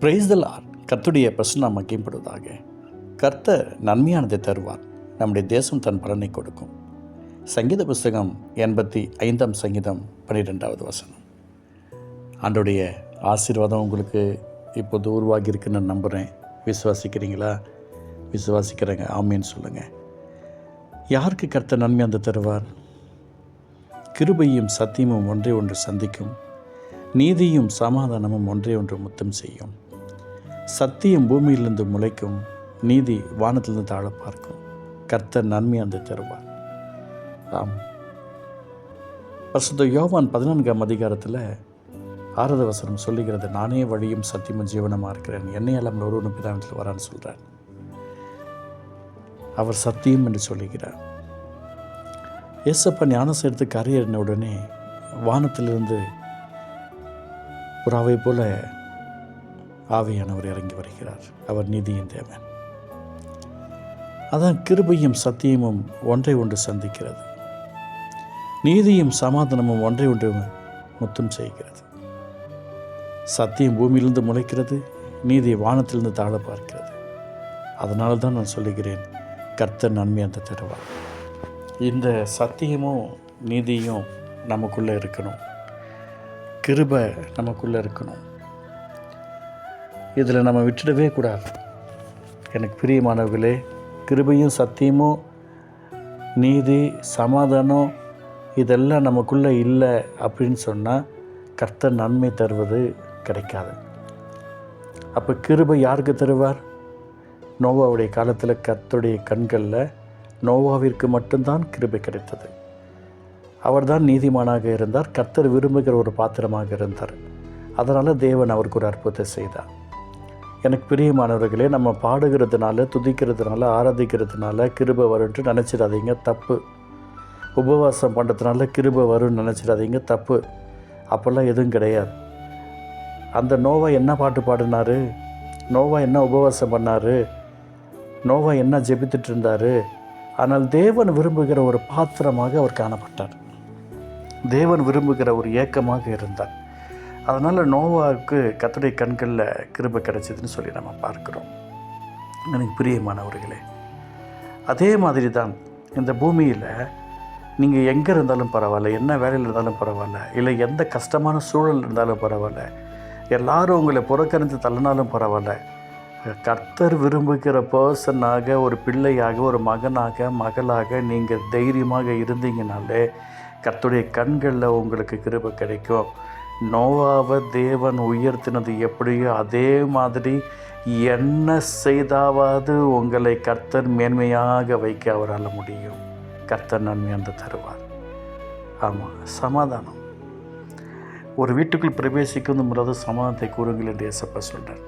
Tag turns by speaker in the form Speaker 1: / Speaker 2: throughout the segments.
Speaker 1: பிரைஸ்தலார் கர்த்துடைய பிரசன்னம் மகிம்படுவதாக கர்த்தர் நன்மையானதை தருவார். நம்முடைய தேசம் தன் பலனை கொடுக்கும். சங்கீத புஸ்தகம் எண்பத்தி ஐந்தாம் சங்கீதம் பன்னிரெண்டாவது வசனம். அன்றைய ஆசீர்வாதம் உங்களுக்கு இப்போது உருவாகி இருக்குன்னு நம்புகிறேன் விசுவாசிக்கிறீங்களா? விசுவாசிக்கிறேங்க. ஆமீன்னு சொல்லுங்கள் யாருக்கு கர்த்தர் நன்மையானதை தருவார்? கிருபையும் சத்தியமும் ஒன்றே ஒன்று சந்திக்கும். நீதியும் சமாதானமும் ஒன்றே ஒன்று முத்தம் செய்யும். சத்தியம் பூமியிலிருந்து முளைக்கும் நீதி வானத்திலிருந்து தாழ பார்க்கும். கர்த்தர் நன்மை அந்த தருவார். ஆம். பரிசுத்த யோவான் பதினான்காம் அதிகாரத்தில் ஆரத வசனம் சொல்லுகிறது நானே வழியும் சத்தியமும் ஜீவனமாக இருக்கிறேன். என்னை எல்லாம் ஒருவனும் பிதானத்தில் வரான்னு சொல்கிறார் அவர் சத்தியம் என்று சொல்லுகிறார். ஏசப்பா ஞானம் சேர்த்து கரையேறின உடனே வானத்திலிருந்து புறாவை போல ஆவியானவர் இறங்கி வருகிறார். அவர் நீதியின் தேவன். அதான் கிருபையும் சத்தியமும் ஒன்றை ஒன்று சந்திக்கிறது. நீதியும் சமாதானமும் ஒன்றை ஒன்று முத்தம் செய்கிறது. சத்தியம் பூமியிலிருந்து முளைக்கிறது நீதி வானத்திலிருந்து தாழ பார்க்கிறது. அதனால தான் நான் சொல்லுகிறேன் கர்த்தர் நன்மை அந்த தருவார். இந்த சத்தியமும் நீதியும் நமக்குள்ளே இருக்கணும். கிருபை நமக்குள்ளே இருக்கணும். இதில் நம்ம விட்டுடவே கூடாது. எனக்கு பிரியமானவர்களே கிருபையும் சத்தியமும் நீதி சமாதானம் இதெல்லாம் நமக்குள்ளே இல்லை அப்படின்னு சொன்னால் கர்த்தர் நன்மை தருவது கிடைக்காது. அப்போ கிருபை யாருக்கு தருவார்? நோவாவுடைய காலத்தில் கர்த்தருடைய கண்களில் நோவாவிற்கு மட்டும்தான் கிருபை கிடைத்தது. அவர்தான் நீதிமானாக இருந்தார் கர்த்தர் விரும்புகிற ஒரு பாத்திரமாக இருந்தார். அதனால் தேவன் அவருக்கு ஒரு அற்புதத்தை செய்தார். எனக்கு பிரியமானவர்களே நம்ம பாடுகிறதுனால துதிக்கிறதுனால ஆராதிக்கிறதுனால கிருபை வரும்ன்ட்டு நினச்சிடாதீங்க தப்பு. உபவாசம் பண்ணுறதுனால கிருபை வரும்னு நினச்சிடாதீங்க தப்பு. அப்போல்லாம் எதுவும் கிடையாது. அந்த நோவா என்ன பாட்டு பாடினாரு? நோவா என்ன உபவாசம் பண்ணார்? நோவா என்ன ஜெபித்துட்டு இருந்தார்? ஆனால் தேவன் விரும்புகிற ஒரு பாத்திரமாக அவர் காணப்பட்டார். தேவன் விரும்புகிற ஒரு ஏக்கமாக இருந்தார். அதனால் நோவாவுக்கு கத்துடைய கண்களில் கிருபை கிடைச்சதுன்னு சொல்லி நம்ம பார்க்குறோம். எனக்கு பிரியமானவர்களே அதே மாதிரி தான் இந்த பூமியில் நீங்கள் எங்கே இருந்தாலும் பரவாயில்ல என்ன வேலையில் இருந்தாலும் பரவாயில்ல இல்லை எந்த கஷ்டமான சூழல் இருந்தாலும் பரவாயில்ல எல்லாரும் உங்களை புறக்கணித்து தள்ளினாலும் பரவாயில்ல கர்த்தர் விரும்புகிற பர்சனாக ஒரு பிள்ளையாக ஒரு மகனாக மகளாக நீங்கள் தைரியமாக இருந்தீங்கனாலே கர்த்தருடைய கண்களில் உங்களுக்கு கிருபை கிடைக்கும். நோவாவை தேவன் உயர்த்தினது எப்படியோ அதே மாதிரி என்ன செய்தாவது உங்களை கர்த்தர் மேன்மையாக வைக்க அவரால் முடியும். கர்த்தர் நன்மை அந்த தருவார். ஆமாம் சமாதானம். ஒரு வீட்டுக்குள் பிரவேசிக்கும் பொழுது சமாதானத்தை கூறுங்கள் என்று ஏசப்பா சொல்கிறார்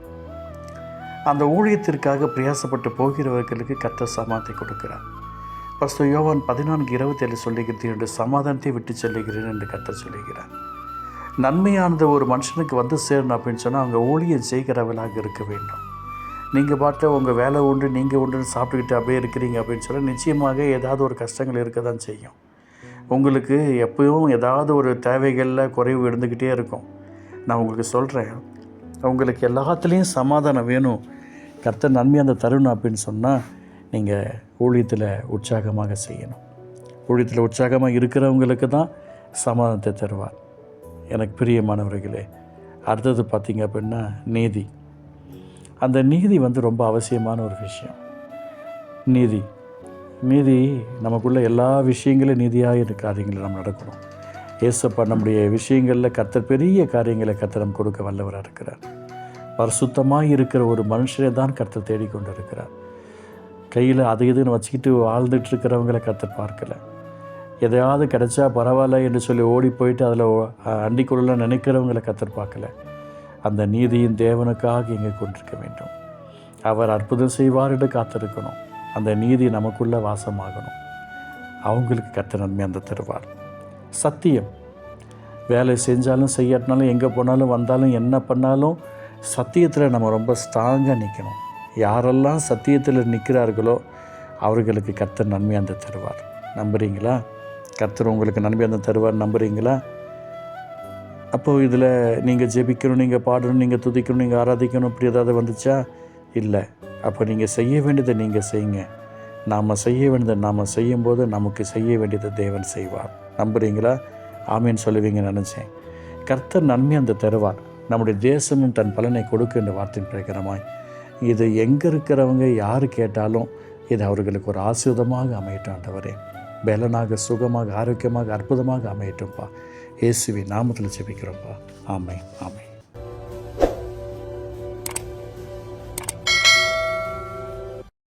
Speaker 1: அந்த ஊழியத்திற்காக பிரயாசப்பட்டு போகிறவர்களுக்கு கர்த்தர் சமாதானத்தை கொடுக்கிறார். பஸ்து யோவான் பதினான்கு இருபத்தேழு சொல்லுகிறது என்று சமாதானத்தை விட்டு சொல்லுகிறேன் என்று கர்த்தர் சொல்லுகிறார். நன்மையானது ஒரு மனுஷனுக்கு வந்து சேரணும் அப்படின்னு சொன்னால் அவங்க ஊழியம் செய்கிறவளாக இருக்க வேண்டும். நீங்கள் பாட்டில் உங்கள் வேலை உண்டு நீங்கள் உண்டுன்னு சாப்பிட்டுக்கிட்டு அப்படியே இருக்கிறீங்க அப்படின்னு சொன்னால் நிச்சயமாக ஏதாவது ஒரு கஷ்டங்கள் இருக்க தான் செய்யும். உங்களுக்கு எப்பயும் ஏதாவது ஒரு தேவைகளில் குறைவு இருந்துக்கிட்டே இருக்கும். நான் உங்களுக்கு சொல்கிறேன் உங்களுக்கு எல்லாத்துலேயும் சமாதானம் வேணும். கர்த்தர் நன்மை அந்த தருணம் அப்படின்னு சொன்னால் நீங்கள் ஊழியத்தில் உற்சாகமாக செய்யணும். ஊழியத்தில் உற்சாகமாக இருக்கிறவங்களுக்கு தான் சமாதானத்தை தருவார். எனக்கு பிரியமானவர்களே அடுத்தது பார்த்திங்க அப்படின்னா நீதி. அந்த நீதி வந்து ரொம்ப அவசியமான ஒரு விஷயம். நீதி. நீதி நமக்குள்ள எல்லா விஷயங்களும் நீதியாக இருக்க காரியங்களை நம்ம நடக்கணும் ஏசப்பா நம்முடைய விஷயங்களில் கத்த பெரிய காரியங்களை கர்த்தர் நம்ம கொடுக்க வல்லவராக இருக்கிறார். பரிசுத்தமாக இருக்கிற ஒரு மனுஷரை தான் கர்த்தர் தேடிக்கொண்டு இருக்கிறார் கையில் அது இதுன்னு வச்சுக்கிட்டு வாழ்ந்துட்டு இருக்கிறவங்களை கர்த்தர் பார்க்கல. எதையாவது கிடைச்சா பரவாயில்ல என்று சொல்லி ஓடி போயிட்டு அதில் அண்டிக்குள்ள நினைக்கிறவங்களை கத்தர் பார்க்கல. அந்த நீதியின் தேவனுக்காக இங்கே கொண்டிருக்க வேண்டும். அவர் அற்புதம் செய்வார் என்று காத்திருக்கணும். அந்த நீதி நமக்குள்ளே வாசமாகணும். அவங்களுக்கு கத்த நன்மை அந்த தருவார். சத்தியம். வேலை செஞ்சாலும் செய்யாட்டினாலும் எங்கே போனாலும் வந்தாலும் என்ன பண்ணாலும் சத்தியத்தில் நம்ம ரொம்ப ஸ்ட்ராங்காக நிற்கணும் யாரெல்லாம் சத்தியத்தில் நிற்கிறார்களோ அவர்களுக்கு கத்த நன்மை அந்த தருவார். நம்புறீங்களா? கர்த்தர் உங்களுக்கு நன்மை அந்த தருவார் நம்புறீங்களா? அப்போது இதில் நீங்கள் ஜெபிக்கணும் நீங்கள் பாடணும் நீங்கள் துதிக்கணும் நீங்கள் ஆராதிக்கணும் இப்படி ஏதாவது வந்துச்சா? இல்லை. அப்போ நீங்கள் செய்ய வேண்டியதை நீங்கள் செய்யுங்க. நாம் செய்ய வேண்டியதை நாம் செய்யும்போது நமக்கு செய்ய வேண்டியதை தேவன் செய்வார். நம்புறீங்களா? ஆமீன் சொல்லுவீங்க நினச்சேன். கர்த்தர் நன்மை அந்த தருவார். நம்முடைய தேசமும் தன் பலனை கொடுக்குன்ற என்ற வார்த்தையின் பிரகாரமாய். இது எங்கே இருக்கிறவங்க யார் கேட்டாலும் இது அவர்களுக்கு ஒரு ஆசிரியமாக அமையட்டும் ஆண்டவரே. பலனாக சுகமாக ஆரோக்கியமாக அற்புதமாக அமையட்டும்ப்பா இயேசுவின் நாமத்தில் ஜெபிக்கிறோம்ப்பா ஆமை ஆமை